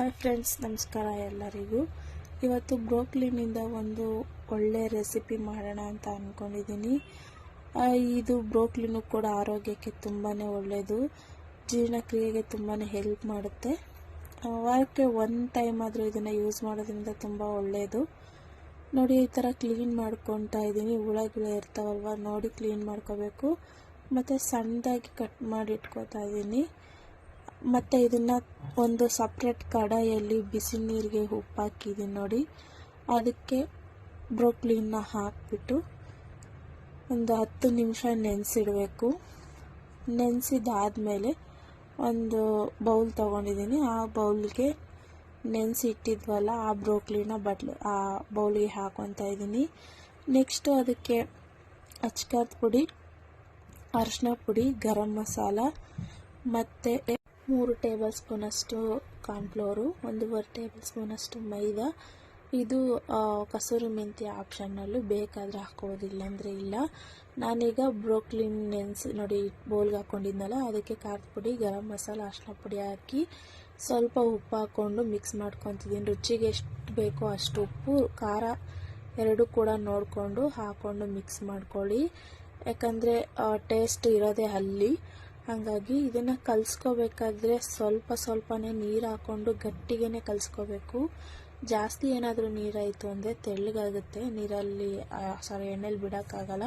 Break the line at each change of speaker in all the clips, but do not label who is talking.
Hi friends ನಮಸ್ಕಾರ ಎಲ್ಲರಿಗೂ. ಇವತ್ತು ಬ್ರೋಕ್ಲಿನಿಂದ ಒಂದು ಒಳ್ಳೆ ರೆಸಿಪಿ ಮಾಡೋಣ ಅಂತ ಅಂದ್ಕೊಂಡಿದ್ದೀನಿ ಇದು ಬ್ರೋಕ್ಲಿನು ಕೂಡ ಆರೋಗ್ಯಕ್ಕೆ ತುಂಬಾ ಒಳ್ಳೆಯದು ಜೀರ್ಣಕ್ರಿಯೆಗೆ ತುಂಬಾ ಹೆಲ್ಪ್ ಮಾಡುತ್ತೆ. ವಾರಕ್ಕೆ ಒನ್ ಟೈಮ್ ಆದರೂ ಇದನ್ನು ಯೂಸ್ ಮಾಡೋದ್ರಿಂದ ತುಂಬ ಒಳ್ಳೆಯದು ನೋಡಿ, ಈ ಥರ ಕ್ಲೀನ್ ಮಾಡ್ಕೊತಾ ಇದ್ದೀನಿ ಹುಳಗಿಳ ಇರ್ತಾವಲ್ವ, ನೋಡಿ ಕ್ಲೀನ್ ಮಾಡ್ಕೋಬೇಕು. ಮತ್ತು ಸಣ್ಣದಾಗಿ ಕಟ್ ಮಾಡಿ ಇಟ್ಕೋತಾ ಇದ್ದೀನಿ ಮತ್ತು ಇದನ್ನು ಒಂದು ಸಪ್ರೇಟ್ ಕಡಾಯಲ್ಲಿ ಬಿಸಿ ನೀರಿಗೆ ಉಪ್ಪು ಹಾಕಿದ್ದೀನಿ ನೋಡಿ. ಅದಕ್ಕೆ ಬ್ರೋಕ್ಲಿನ ಹಾಕಿಬಿಟ್ಟು ಒಂದು ಹತ್ತು ನಿಮಿಷ ನೆನೆಸಿಡಬೇಕು. ನೆನೆಸಿದಾದಮೇಲೆ ಒಂದು ಬೌಲ್ ತೊಗೊಂಡಿದ್ದೀನಿ. ಆ ಬೌಲ್ಗೆ ನೆನೆಸಿ ಇಟ್ಟಿದ್ವಲ್ಲ, ಆ ಬ್ರೋಕ್ಲಿನ ಬಟ್ಲು, ಆ ಬೌಲಿಗೆ ಹಾಕೊತಾ ಇದ್ದೀನಿ. ನೆಕ್ಸ್ಟು ಅದಕ್ಕೆ ಅಚ್ಕಾರದ ಪುಡಿ, ಅರಿಶಿನ ಪುಡಿ, ಗರಂ ಮಸಾಲ ಮತ್ತು ಮೂರು ಟೇಬಲ್ ಸ್ಪೂನಷ್ಟು ಕಾರ್ನ್ಫ್ಲೋರು ಒಂದೂವರೆ ಟೇಬಲ್ ಸ್ಪೂನಷ್ಟು ಮೈದಾ. ಇದು ಕಸೂರಿ ಮೆಂತ್ಯ ಆಪ್ಷನ್ನಲ್ಲೂ ಬೇಕಾದರೆ ಹಾಕೋದಿಲ್ಲ ಅಂದರೆ ಇಲ್ಲ. ನಾನೀಗ ಬ್ರೋಕ್ಲಿನ್ ನೆನ್ಸ್ ನೋಡಿ ಬೌಲ್ಗೆ ಹಾಕ್ಕೊಂಡಿದ್ನಲ್ಲ, ಅದಕ್ಕೆ ಖಾರದ ಪುಡಿ, ಗರಂ ಮಸಾಲ, ಅರಿಶಿನ ಪುಡಿ ಹಾಕಿ ಸ್ವಲ್ಪ ಉಪ್ಪು ಹಾಕ್ಕೊಂಡು ಮಿಕ್ಸ್ ಮಾಡ್ಕೊತಿದ್ದೀನಿ. ರುಚಿಗೆ ಎಷ್ಟು ಬೇಕೋ ಅಷ್ಟು ಉಪ್ಪು, ಖಾರ ಎರಡು ಕೂಡ ನೋಡಿಕೊಂಡು ಹಾಕ್ಕೊಂಡು ಮಿಕ್ಸ್ ಮಾಡ್ಕೊಳ್ಳಿ. ಯಾಕಂದರೆ ಟೇಸ್ಟ್ ಇರೋದೇ ಅಲ್ಲಿ. ಹಾಗಾಗಿ ಇದನ್ನು ಕಲಿಸ್ಕೋಬೇಕಾದ್ರೆ ಸ್ವಲ್ಪ ಸ್ವಲ್ಪನೇ ನೀರು ಹಾಕ್ಕೊಂಡು ಗಟ್ಟಿಗೆ ಕಲಿಸ್ಕೋಬೇಕು. ಜಾಸ್ತಿ ಏನಾದರೂ ನೀರಾಯಿತು ಅಂದರೆ ತೆಳ್ಳಗಾಗುತ್ತೆ. ನೀರಲ್ಲಿ ಸಾರಿ ಎಣ್ಣೆಲಿ ಬಿಡೋಕ್ಕಾಗಲ್ಲ.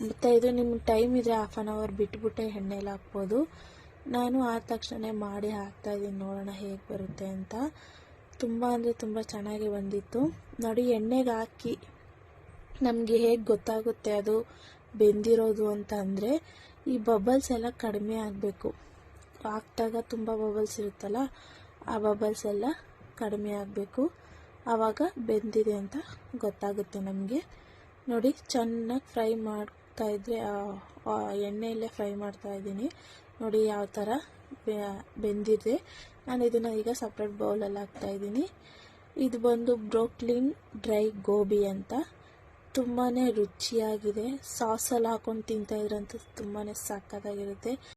ಮತ್ತು ಇದು ನಿಮ್ಗೆ ಟೈಮ್ ಇದ್ರೆ ಹಾಫ್ ಆನ್ ಅವರ್ ಬಿಟ್ಬಿಟ್ಟೆ ಎಣ್ಣೆಲಿ ಹಾಕ್ಬೋದು. ನಾನು ಆದ ತಕ್ಷಣ ಮಾಡಿ ಹಾಕ್ತಾ ಇದ್ದೀನಿ. ನೋಡೋಣ ಹೇಗೆ ಬರುತ್ತೆ ಅಂತ. ತುಂಬ ಅಂದರೆ ತುಂಬ ಚೆನ್ನಾಗಿ ಬಂದಿತ್ತು. ನೋಡಿ, ಎಣ್ಣೆಗೆ ಹಾಕಿ ನಮಗೆ ಹೇಗೆ ಗೊತ್ತಾಗುತ್ತೆ ಅದು ಬೆಂದಿರೋದು ಅಂತ ಅಂದರೆ ಈ ಬಬಲ್ಸ್ ಎಲ್ಲ ಕಡಿಮೆ ಆಗಬೇಕು. ಹಾಕ್ದಾಗ ತುಂಬ ಬಬಲ್ಸ್ ಇರುತ್ತಲ್ಲ, ಆ ಬಬಲ್ಸ್ ಎಲ್ಲ ಕಡಿಮೆ ಆಗಬೇಕು. ಆವಾಗ ಬೆಂದಿದೆ ಅಂತ ಗೊತ್ತಾಗುತ್ತೆ ನಮಗೆ. ನೋಡಿ, ಚೆನ್ನಾಗಿ ಫ್ರೈ ಮಾಡ್ತಾ ಇದ್ರೆ ಎಣ್ಣೆಯಲ್ಲೇ ಫ್ರೈ ಮಾಡ್ತಾ ಇದ್ದೀನಿ. ನೋಡಿ ಯಾವ ಥರ ಬೆಂದಿದೆ. ನಾನು ಇದನ್ನು ಈಗ ಸಪ್ರೇಟ್ ಬೌಲಲ್ಲಿ ಹಾಕ್ತಾ ಇದ್ದೀನಿ. ಇದು ಬಂದು ಬ್ರೋಕ್ಲಿನ್ ಡ್ರೈ ಗೋಬಿ ಅಂತ ತುಂಬಾ ರುಚಿಯಾಗಿದೆ. ಸಾಸಲ್ಲಿ ಹಾಕೊಂಡು ತಿಂತಾ ಇದ್ರಂತೂ ತುಂಬಾ ಸಕ್ಕತ್ತಾಗಿರುತ್ತೆ